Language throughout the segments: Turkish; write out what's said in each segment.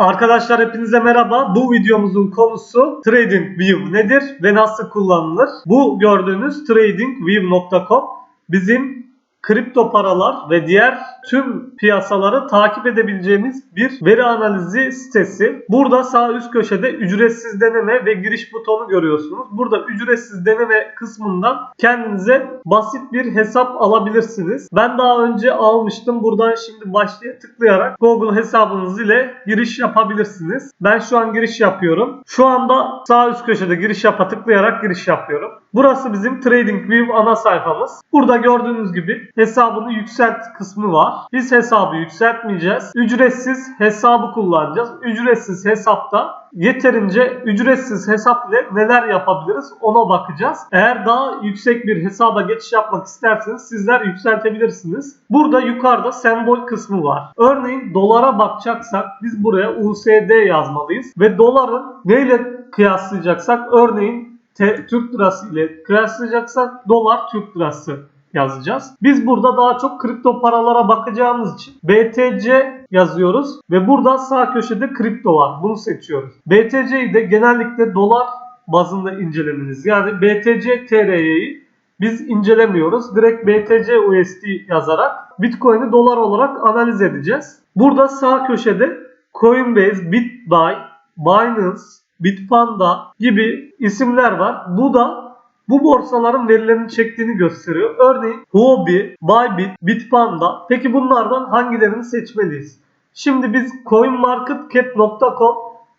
Arkadaşlar hepinize merhaba. Bu videomuzun konusu TradingView nedir ve nasıl kullanılır? Bu gördüğünüz tradingview.com bizim kripto paralar ve diğer tüm piyasaları takip edebileceğimiz bir veri analizi sitesi. Burada sağ üst köşede ücretsiz deneme ve giriş butonu görüyorsunuz. Burada ücretsiz deneme kısmından kendinize basit bir hesap alabilirsiniz. Ben daha önce almıştım. Buradan şimdi başlaya tıklayarak Google hesabınız ile giriş yapabilirsiniz. Ben şu an giriş yapıyorum. Şu anda sağ üst köşede giriş yapa tıklayarak giriş yapıyorum. Burası bizim TradingView ana sayfamız. Burada gördüğünüz gibi hesabını yükselt kısmı var. Biz hesabı yükseltmeyeceğiz. Ücretsiz hesabı kullanacağız. Ücretsiz hesapta yeterince ücretsiz hesap ile neler yapabiliriz ona bakacağız. Eğer daha yüksek bir hesaba geçiş yapmak isterseniz sizler yükseltebilirsiniz. Burada yukarıda sembol kısmı var. Örneğin dolara bakacaksak biz buraya USD yazmalıyız ve doların neyle kıyaslayacaksak örneğin T- Türk lirası ile kıyaslayacaksak dolar Türk lirası yazacağız. Biz burada daha çok kripto paralara bakacağımız için BTC yazıyoruz ve burada sağ köşede kripto var. Bunu seçiyoruz. BTC'yi de genellikle dolar bazında incelemeniz. Yani BTC TRY'yi biz incelemiyoruz. Direkt BTC USD yazarak Bitcoin'i dolar olarak analiz edeceğiz. Burada sağ köşede Coinbase, BitBuy, Binance, Bitpanda gibi isimler var. Bu da bu borsaların verilerini çektiğini gösteriyor. Örneğin Huobi, Bybit, Bitpanda. Peki bunlardan hangilerini seçmeliyiz? Şimdi biz CoinMarketCap.com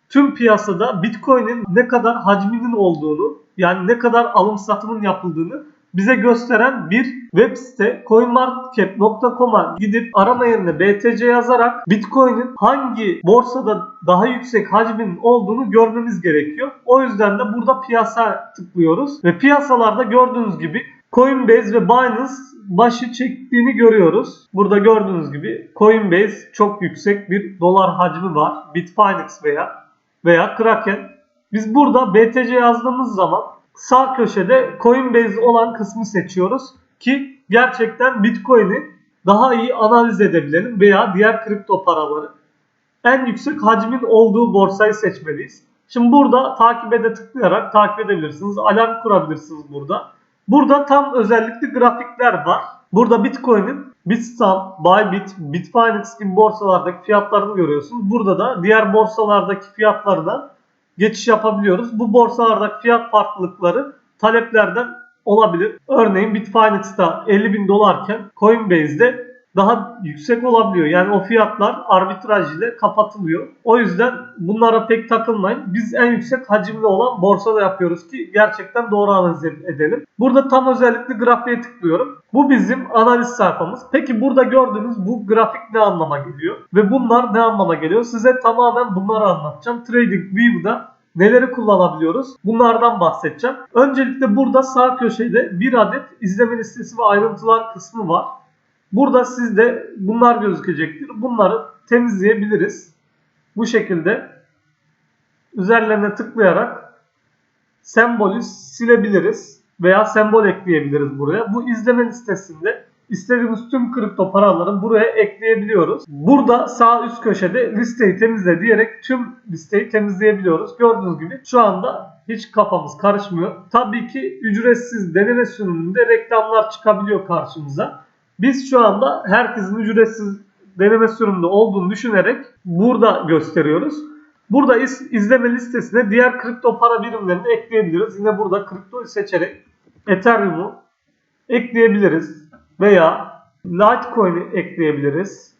tüm piyasada Bitcoin'in ne kadar hacminin olduğunu yani ne kadar alım satımın yapıldığını bize gösteren bir web site coinmarketcap.com'a gidip arama yerine BTC yazarak Bitcoin'in hangi borsada daha yüksek hacmin olduğunu görmemiz gerekiyor. O yüzden de burada piyasa tıklıyoruz ve piyasalarda gördüğünüz gibi Coinbase ve Binance başı çektiğini görüyoruz. Burada gördüğünüz gibi Coinbase çok yüksek bir dolar hacmi var. Bitfinex veya veya Kraken. Biz burada BTC yazdığımız zaman sağ köşede Coinbase olan kısmı seçiyoruz ki gerçekten Bitcoin'i daha iyi analiz edebilelim veya diğer kripto paraları. En yüksek hacmin olduğu borsayı seçmeliyiz. Şimdi burada takip ede tıklayarak takip edebilirsiniz. Alarm kurabilirsiniz burada. Burada tam özellikli grafikler var. Burada Bitcoin'in Bitstamp, Bybit, Bitfinex gibi borsalardaki fiyatlarını görüyorsunuz. Burada da diğer borsalardaki fiyatlardan geçiş yapabiliyoruz. Bu borsalardaki fiyat farklılıkları taleplerden olabilir. Örneğin Bitfinex'ta 50 bin dolarken Coinbase'de daha yüksek olabiliyor. Yani o fiyatlar arbitraj ile kapatılıyor. O yüzden bunlara pek takılmayın. Biz en yüksek hacimli olan borsada yapıyoruz ki gerçekten doğru analiz edelim. Burada tam özellikle grafiğe tıklıyorum. Bu bizim analiz sayfamız. Peki burada gördüğünüz bu grafik ne anlama geliyor? Ve bunlar ne anlama geliyor? Size tamamen bunları anlatacağım. TradingView'da neleri kullanabiliyoruz? Bunlardan bahsedeceğim. Öncelikle burada sağ köşede bir adet izleme listesi ve ayrıntılar kısmı var. Burada sizde bunlar gözükecektir. Bunları temizleyebiliriz. Bu şekilde üzerlerine tıklayarak sembolü silebiliriz veya sembol ekleyebiliriz buraya. Bu izleme listesinde istediğimiz tüm kripto paraları buraya ekleyebiliyoruz. Burada sağ üst köşede listeyi temizle diyerek tüm listeyi temizleyebiliyoruz. Gördüğünüz gibi şu anda hiç kafamız karışmıyor. Tabii ki ücretsiz deneme sürümünde reklamlar çıkabiliyor karşımıza. Biz şu anda herkesin ücretsiz deneme sürümünde olduğunu düşünerek burada gösteriyoruz. Burada iz, izleme listesine diğer kripto para birimlerini ekleyebiliriz. Yine burada kriptoyu seçerek Ethereum'u ekleyebiliriz. Veya Litecoin'i ekleyebiliriz.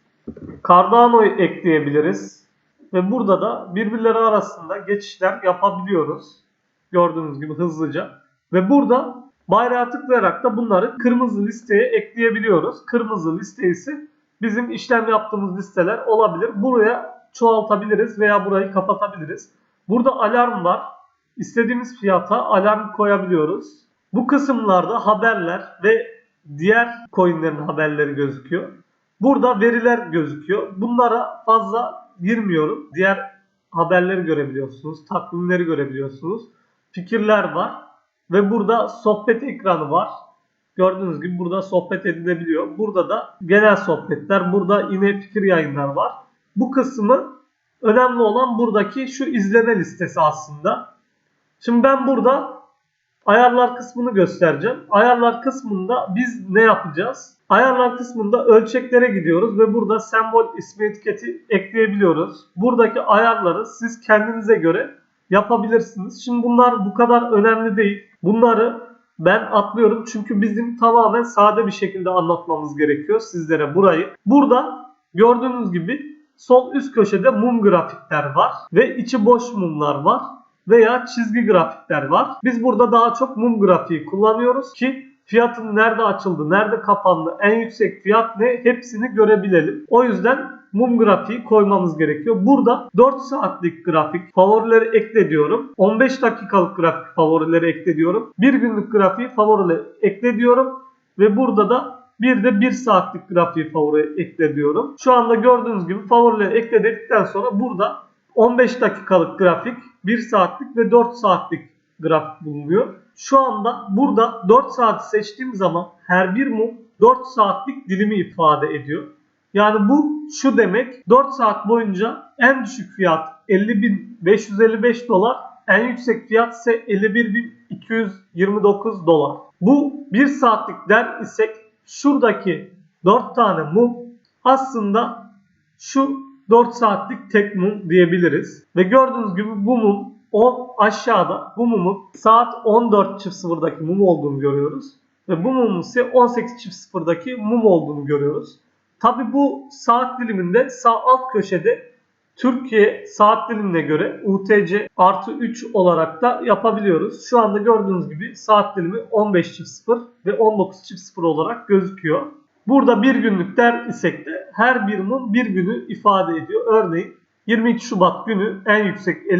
Cardano'yu ekleyebiliriz. Ve burada da birbirleri arasında geçişler yapabiliyoruz. Gördüğünüz gibi hızlıca. Ve burada bayrağı tıklayarak da bunları kırmızı listeye ekleyebiliyoruz. Kırmızı liste ise bizim işlem yaptığımız listeler olabilir. Buraya çoğaltabiliriz veya burayı kapatabiliriz. Burada alarm var. İstediğimiz fiyata alarm koyabiliyoruz. Bu kısımlarda haberler ve diğer coinlerin haberleri gözüküyor. Burada veriler gözüküyor. Bunlara fazla girmiyorum. Diğer haberleri görebiliyorsunuz. Takvimleri görebiliyorsunuz. Fikirler var. Ve burada sohbet ekranı var. Gördüğünüz gibi burada sohbet edilebiliyor. Burada da genel sohbetler. Burada yine fikir yayınlar var. Bu kısmı Önemli olan buradaki şu izleme listesi aslında. Şimdi ben burada ayarlar kısmını göstereceğim. Ayarlar kısmında biz ne yapacağız? Ayarlar kısmında ölçeklere gidiyoruz ve burada sembol ismi etiketi ekleyebiliyoruz. Buradaki ayarları siz kendinize göre yapabilirsiniz. Şimdi bunlar bu kadar önemli değil. Bunları ben atlıyorum çünkü bizim tamamen sade bir şekilde anlatmamız gerekiyor sizlere burayı. Burada gördüğünüz gibi sol üst köşede mum grafikler var ve içi boş mumlar var veya çizgi grafikler var. Biz burada daha çok mum grafiği kullanıyoruz ki fiyatın nerede açıldı, nerede kapandı, en yüksek fiyat ne hepsini görebilelim. O yüzden mum grafiği koymamız gerekiyor. Burada 4 saatlik grafik favorileri ekle diyorum. 15 dakikalık grafik favorileri ekle diyorum. 1 günlük grafiği favorileri ekle diyorum. Ve burada da bir de 1 saatlik grafiği favori ekle diyorum. Şu anda gördüğünüz gibi favorileri ekle dedikten sonra burada 15 dakikalık grafik, 1 saatlik ve 4 saatlik grafik bulunuyor. Şu anda burada 4 saati seçtiğim zaman her bir mum 4 saatlik dilimi ifade ediyor. Yani bu şu demek 4 saat boyunca en düşük fiyat 50.555 dolar en yüksek fiyat ise 51.229 dolar. Bu 1 saatlik der isek şuradaki 4 tane mum aslında şu 4 saatlik tek mum diyebiliriz. Ve gördüğünüz gibi bu mum 10 aşağıda bu mumun saat 14.00'daki mum olduğunu görüyoruz. Ve bu mumun ise 18.00'daki mum olduğunu görüyoruz. Tabi bu saat diliminde sağ alt köşede Türkiye saat dilimine göre UTC artı 3 olarak da yapabiliyoruz. Şu anda gördüğünüz gibi saat dilimi 15.00 ve 19.00 olarak gözüküyor. Burada bir günlük der isek de her bir mum bir günü ifade ediyor. Örneğin 22 Şubat günü en yüksek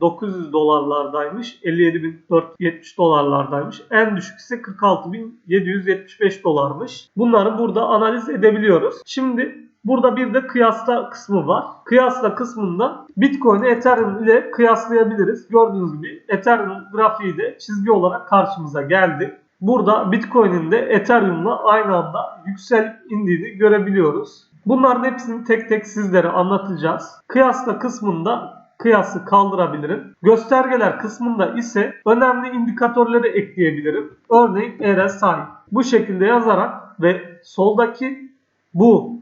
57.900 dolarlardaymış. 57.470 dolarlardaymış. En düşük ise 46.775 dolarmış. Bunları burada analiz edebiliyoruz. Şimdi burada bir de kıyasla kısmı var. Kıyasla kısmında Bitcoin'i Ethereum ile kıyaslayabiliriz. Gördüğünüz gibi Ethereum grafiği de çizgi olarak karşımıza geldi. Burada Bitcoin'in de Ethereum'la aynı anda yükselip indiğini görebiliyoruz. Bunların hepsini tek tek sizlere anlatacağız. Kıyasla kısmında kıyası kaldırabilirim. Göstergeler kısmında ise önemli indikatörleri ekleyebilirim. Örneğin RSI. Bu şekilde yazarak ve soldaki bu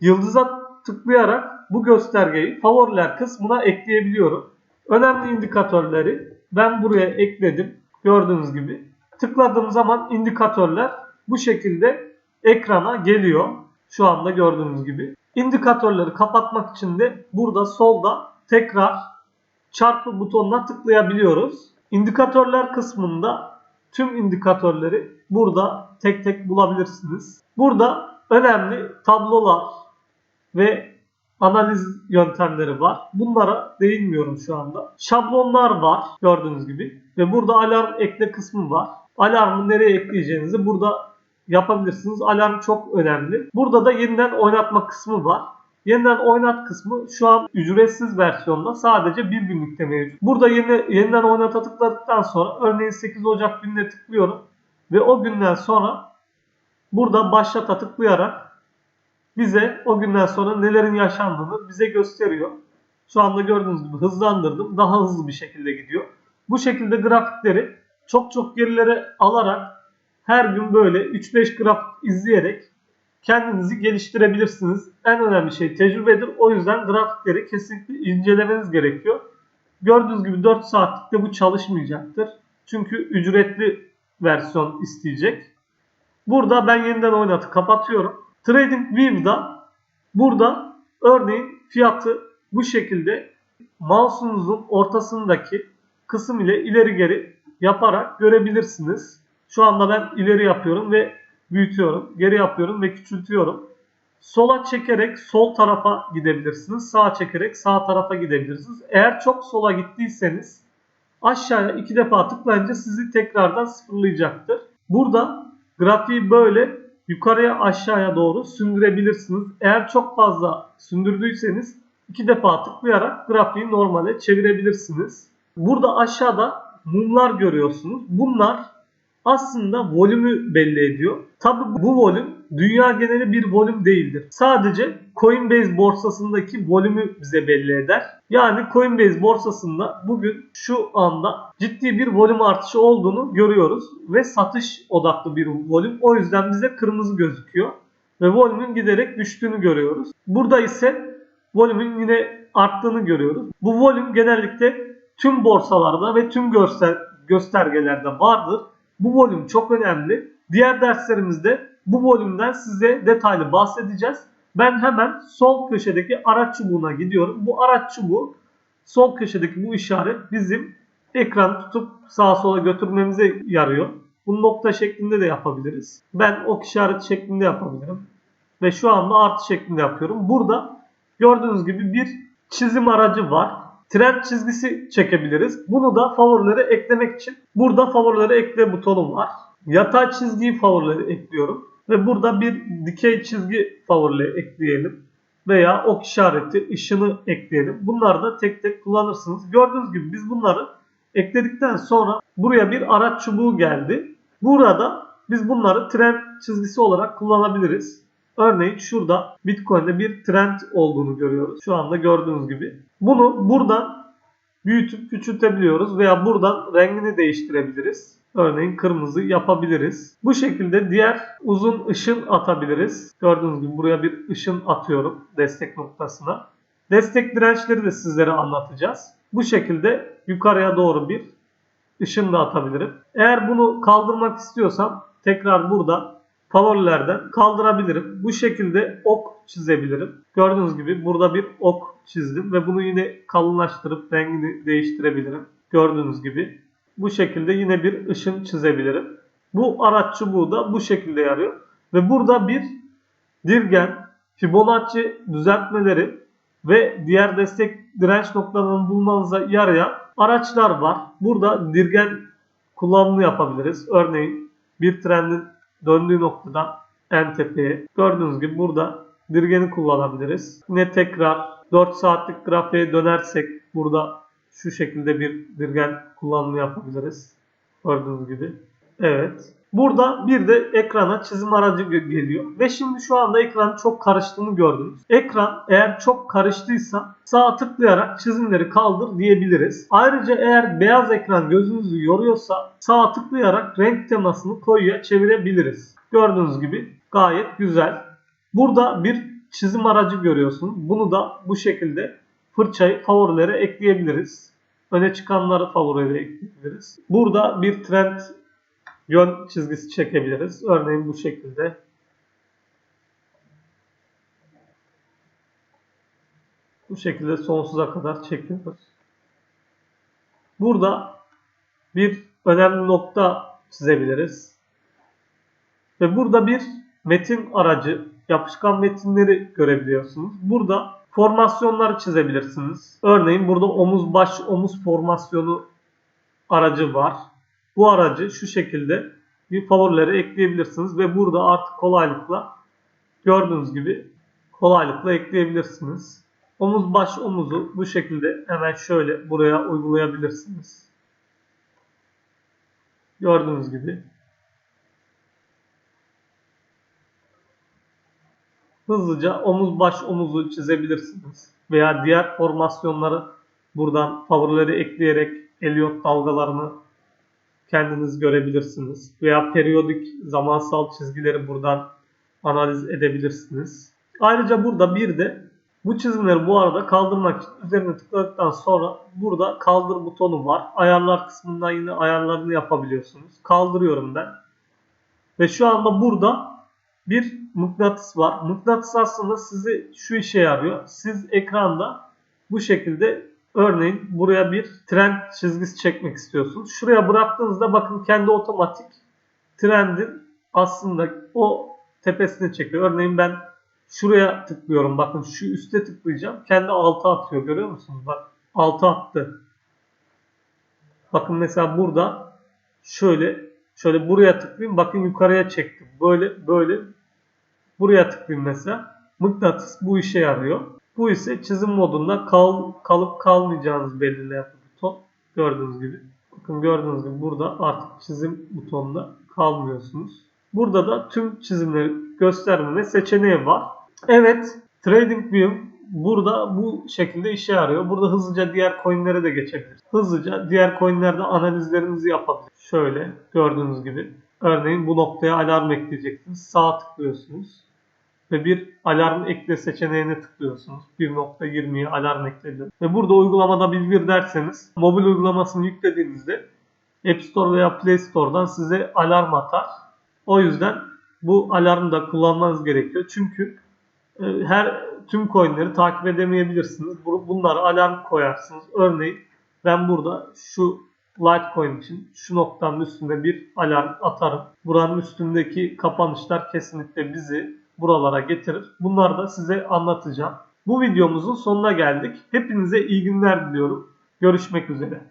yıldıza tıklayarak bu göstergeyi favoriler kısmına ekleyebiliyorum. Önemli indikatörleri ben buraya ekledim. Gördüğünüz gibi. Tıkladığım zaman indikatörler bu şekilde ekrana geliyor. Şu anda gördüğünüz gibi. İndikatörleri kapatmak için de burada solda tekrar çarpı butonuna tıklayabiliyoruz. İndikatörler kısmında tüm indikatörleri burada tek tek bulabilirsiniz. Burada önemli tablolar ve analiz yöntemleri var. Bunlara değinmiyorum şu anda. Şablonlar var gördüğünüz gibi. Ve burada alarm ekle kısmı var. Alarmı nereye ekleyeceğinizi burada yapabilirsiniz. Alarm çok önemli. Burada da yeniden oynatma kısmı var. Yeniden oynat kısmı şu an ücretsiz versiyonda sadece bir günlükte mevcut. Burada yeni, yeniden oynata tıkladıktan sonra örneğin 8 Ocak gününe tıklıyorum. Ve o günden sonra burada başlata tıklayarak bize o günden sonra nelerin yaşandığını bize gösteriyor. Şu anda gördüğünüz gibi hızlandırdım. Daha hızlı bir şekilde gidiyor. Bu şekilde grafikleri çok çok gerilere alarak her gün böyle 3-5 grafik izleyerek kendinizi geliştirebilirsiniz. En önemli şey tecrübedir. O yüzden grafikleri kesinlikle incelemeniz gerekiyor. Gördüğünüz gibi 4 saatlikte bu çalışmayacaktır. Çünkü ücretli versiyon isteyecek. Burada ben yeniden oynatı kapatıyorum. TradingView'da burada örneğin fiyatı bu şekilde mouse'unuzun ortasındaki kısım ile ileri geri yaparak görebilirsiniz. Şu anda ben ileri yapıyorum ve büyütüyorum. Geri yapıyorum ve küçültüyorum. Sola çekerek sol tarafa gidebilirsiniz. Sağa çekerek sağ tarafa gidebilirsiniz. Eğer çok sola gittiyseniz aşağıya iki defa tıklayınca sizi tekrardan sıfırlayacaktır. Burada grafiği böyle yukarıya aşağıya doğru sündürebilirsiniz. Eğer çok fazla sündürdüyseniz iki defa tıklayarak grafiği normale çevirebilirsiniz. Burada aşağıda mumlar görüyorsunuz. Bunlar aslında volümü belli ediyor. Tabi bu volüm dünya geneli bir volüm değildir. Sadece Coinbase borsasındaki volümü bize belli eder. Yani Coinbase borsasında bugün şu anda ciddi bir volüm artışı olduğunu görüyoruz ve satış odaklı bir volüm. O yüzden bize kırmızı gözüküyor ve volümün giderek düştüğünü görüyoruz. Burada ise volümün yine arttığını görüyoruz. Bu volüm genellikle tüm borsalarda ve tüm göster göstergelerde vardır. Bu volüm çok önemli. Diğer derslerimizde bu volümden size detaylı bahsedeceğiz. Ben hemen sol köşedeki araç çubuğuna gidiyorum. Bu araç çubuğu sol köşedeki bu işaret bizim ekran tutup sağa sola götürmemize yarıyor. Bunu nokta şeklinde de yapabiliriz. Ben ok işareti şeklinde yapabilirim. Ve şu anda artı şeklinde yapıyorum. Burada gördüğünüz gibi bir çizim aracı var. Trend çizgisi çekebiliriz. Bunu da favorilere eklemek için burada favorilere ekle butonu var. Yatay çizgiyi favorilere ekliyorum. Ve burada bir dikey çizgi favorilere ekleyelim. Veya ok işareti, ışını ekleyelim. Bunları da tek tek kullanırsınız. Gördüğünüz gibi biz bunları ekledikten sonra buraya bir araç çubuğu geldi. Burada biz bunları trend çizgisi olarak kullanabiliriz. Örneğin şurada Bitcoin'de bir trend olduğunu görüyoruz. Şu anda gördüğünüz gibi. Bunu buradan büyütüp küçültebiliyoruz veya buradan rengini değiştirebiliriz. Örneğin kırmızı yapabiliriz. Bu şekilde diğer uzun ışın atabiliriz. Gördüğünüz gibi buraya bir ışın atıyorum destek noktasına. Destek dirençleri de sizlere anlatacağız. Bu şekilde yukarıya doğru bir ışın da atabilirim. Eğer bunu kaldırmak istiyorsam tekrar burada favorilerden kaldırabilirim. Bu şekilde ok çizebilirim. Gördüğünüz gibi burada bir ok çizdim ve bunu yine kalınlaştırıp rengini değiştirebilirim. Gördüğünüz gibi bu şekilde yine bir ışın çizebilirim. Bu araç çubuğu da bu şekilde yarıyor. Ve burada bir dirgen, Fibonacci düzeltmeleri ve diğer destek direnç noktalarını bulmanıza yarayan araçlar var. Burada dirgen kullanımı yapabiliriz. Örneğin bir trendin döndüğü noktadan en tepeye gördüğünüz gibi burada dirgeni kullanabiliriz. Yine tekrar 4 saatlik grafiğe dönersek burada şu şekilde bir dirgen kullanımı yapabiliriz. Gördüğünüz gibi. Evet. Burada bir de ekrana çizim aracı geliyor. Ve şimdi şu anda ekran çok karıştığını gördünüz. Ekran eğer çok karıştıysa sağa tıklayarak çizimleri kaldır diyebiliriz. Ayrıca eğer beyaz ekran gözünüzü yoruyorsa sağa tıklayarak renk temasını koyuya çevirebiliriz. Gördüğünüz gibi gayet güzel. Burada bir çizim aracı görüyorsunuz. Bunu da bu şekilde fırçayı favorilere ekleyebiliriz. Öne çıkanları favorilere ekleyebiliriz. Burada bir trend yön çizgisi çekebiliriz. Örneğin bu şekilde. Bu şekilde sonsuza kadar çekiyoruz. Burada bir önemli nokta çizebiliriz. Ve burada bir metin aracı, yapışkan metinleri görebiliyorsunuz. Burada formasyonları çizebilirsiniz. Örneğin burada omuz baş omuz formasyonu aracı var. Bu aracı şu şekilde bir favorilere ekleyebilirsiniz ve burada artık kolaylıkla gördüğünüz gibi kolaylıkla ekleyebilirsiniz. Omuz baş omuzu bu şekilde hemen şöyle buraya uygulayabilirsiniz. Gördüğünüz gibi. Hızlıca omuz baş omuzu çizebilirsiniz. Veya diğer formasyonları buradan favorileri ekleyerek Elliot dalgalarını kendiniz görebilirsiniz. Veya periyodik zamansal çizgileri buradan analiz edebilirsiniz. Ayrıca burada bir de bu çizimleri bu arada kaldırmak için üzerine tıkladıktan sonra burada kaldır butonu var. Ayarlar kısmından yine ayarlarını yapabiliyorsunuz. Kaldırıyorum ben. Ve şu anda burada bir mıknatıs var. Mıknatıs aslında sizi şu işe yarıyor. Siz ekranda bu şekilde Örneğin buraya bir trend çizgisi çekmek istiyorsunuz. Şuraya bıraktığınızda bakın kendi otomatik trendin aslında o tepesine çekiyor. Örneğin ben şuraya tıklıyorum. Bakın şu üste tıklayacağım. Kendi alta atıyor. Görüyor musunuz? Bak alta attı. Bakın mesela burada şöyle şöyle buraya tıklayayım. Bakın yukarıya çektim. Böyle böyle buraya tıklayayım mesela. Mıknatıs bu işe yarıyor. Bu ise çizim modunda kal, kalıp kalmayacağınız belirleyen buton. Gördüğünüz gibi. Bakın gördüğünüz gibi burada artık çizim butonunda kalmıyorsunuz. Burada da tüm çizimleri göstermeme seçeneği var. Evet, TradingView burada bu şekilde işe yarıyor. Burada hızlıca diğer coinlere de geçebiliriz. Hızlıca diğer coinlerde analizlerinizi yapabilirsiniz. Şöyle gördüğünüz gibi. Örneğin bu noktaya alarm ekleyeceksiniz. Sağa tıklıyorsunuz. Ve bir alarm ekle seçeneğine tıklıyorsunuz. 1.20'ye alarm ekledi. Ve burada uygulamada bildir derseniz mobil uygulamasını yüklediğinizde App Store veya Play Store'dan size alarm atar. O yüzden bu alarmı da kullanmanız gerekiyor. Çünkü e, her tüm coinleri takip edemeyebilirsiniz. Bu- Bunlara alarm koyarsınız. Örneğin ben burada şu Litecoin için şu noktanın üstünde bir alarm atarım. Buranın üstündeki kapanışlar kesinlikle bizi buralara getirir. Bunları da size anlatacağım. Bu videomuzun sonuna geldik. Hepinize iyi günler diliyorum. Görüşmek üzere.